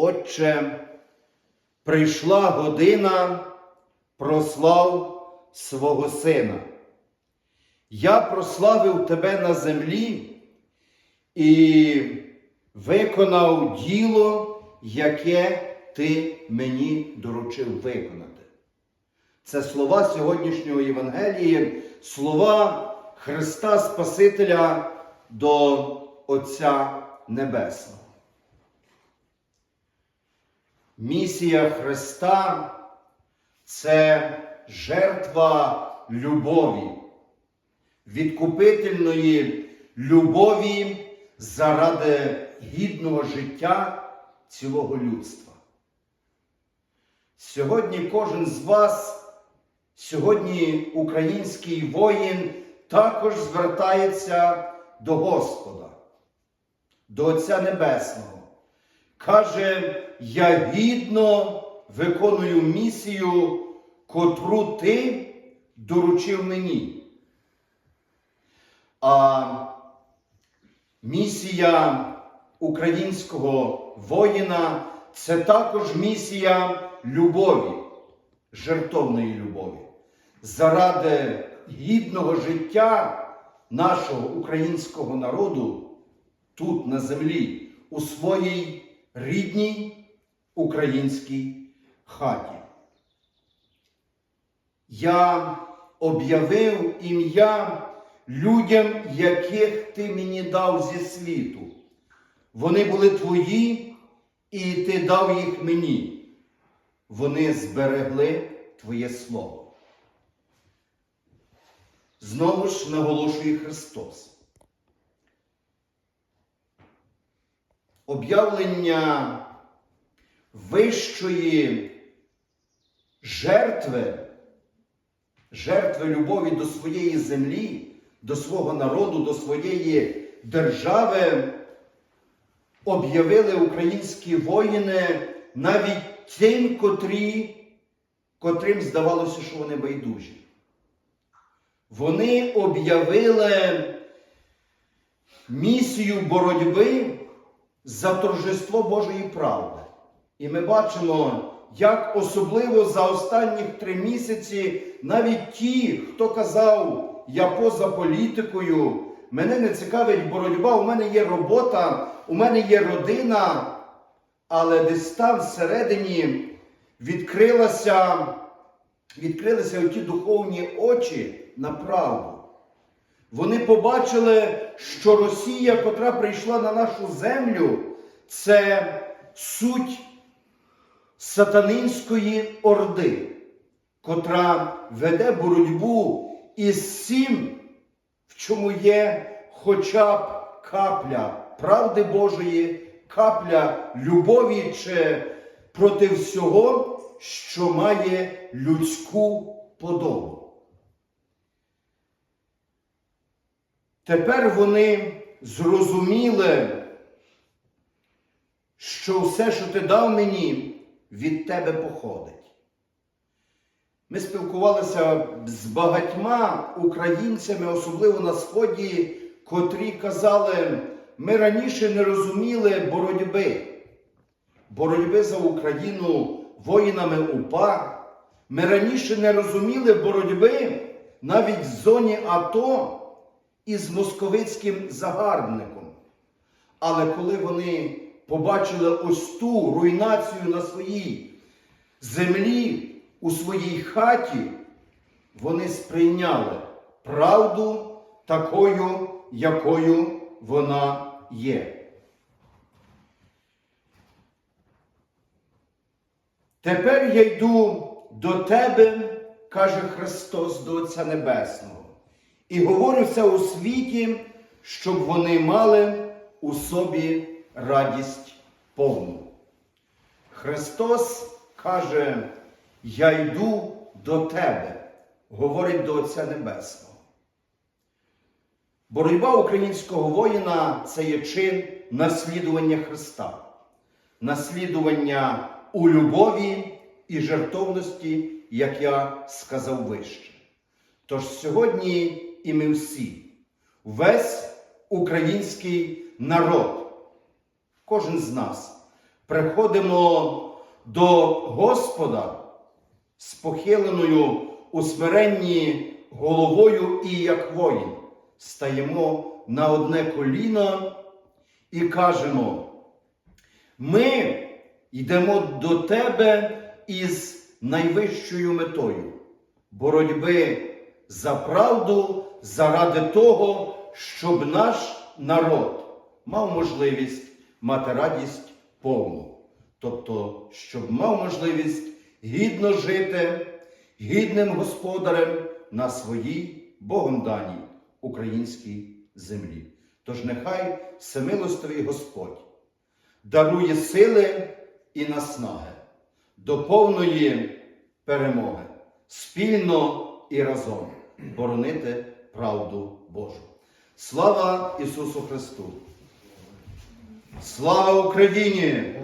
Отче, прийшла година, прослав свого Сина. Я прославив Тебе на землі і виконав діло, яке Ти мені доручив виконати. Це слова сьогоднішнього Євангелії, слова Христа Спасителя до Отця Небесного. Місія Христа це жертва любові, відкупительної любові заради гідного життя цілого людства. Сьогодні кожен з вас, сьогодні український воїн також звертається до Господа, до Отця Небесного. Каже, я гідно виконую місію, котру ти доручив мені. А місія українського воїна це також місія любові, жертовної любові. Заради гідного життя нашого українського народу тут на землі, у своїй рідній українській хаті. Я об'явив ім'я людям, яких ти мені дав зі світу. Вони були твої, і ти дав їх мені. Вони зберегли Твоє Слово. Знову ж наголошує Христос. Об'явлення вищої жертви, жертви любові до своєї землі, до свого народу, до своєї держави, об'явили українські воїни навіть тим, котрі, котрим здавалося, що вони байдужі. Вони об'явили місію боротьби за торжество Божої правди. І ми бачимо, як особливо за останніх три місяці навіть ті, хто казав, я поза політикою, мене не цікавить боротьба, у мене є робота, у мене є родина, але десь там всередині відкрилася, відкрилися оті духовні очі на правду. Вони побачили, що Росія, котра прийшла на нашу землю, це суть сатанинської орди, котра веде боротьбу із всім, в чому є хоча б капля правди Божої, капля любові чи проти всього, що має людську подобу. Тепер вони зрозуміли, що все, що ти дав мені, від тебе походить. Ми спілкувалися з багатьма українцями, особливо на Сході, котрі казали, ми раніше не розуміли боротьби, боротьби за Україну воїнами УПА. Ми раніше не розуміли боротьби навіть в зоні АТО із московицьким загарбником. Але коли вони побачили ось ту руйнацію на своїй землі, у своїй хаті, вони сприйняли правду такою, якою вона є. Тепер я йду до тебе, каже Христос до Отця Небесного, і говорю це у світі, щоб вони мали у собі радість повну. Христос каже, я йду до тебе, говорить до Отця Небесного. Боротьба українського воїна це є чин наслідування Христа, наслідування у любові і жертовності, як я сказав вище. Тож сьогодні і ми всі, весь український народ, кожен з нас. Приходимо до Господа з похиленою у смиренні головою і як воїн, стаємо на одне коліно і кажемо, ми йдемо до тебе із найвищою метою боротьби за правду заради того, щоб наш народ мав можливість мати радість повну. Тобто, щоб мав можливість гідно жити, гідним господарем на своїй Богом даній українській землі. Тож нехай всемилостивий Господь дарує сили і наснаги до повної перемоги, спільно і разом боронити правду Божу. Слава Ісусу Христу! Слава Україні!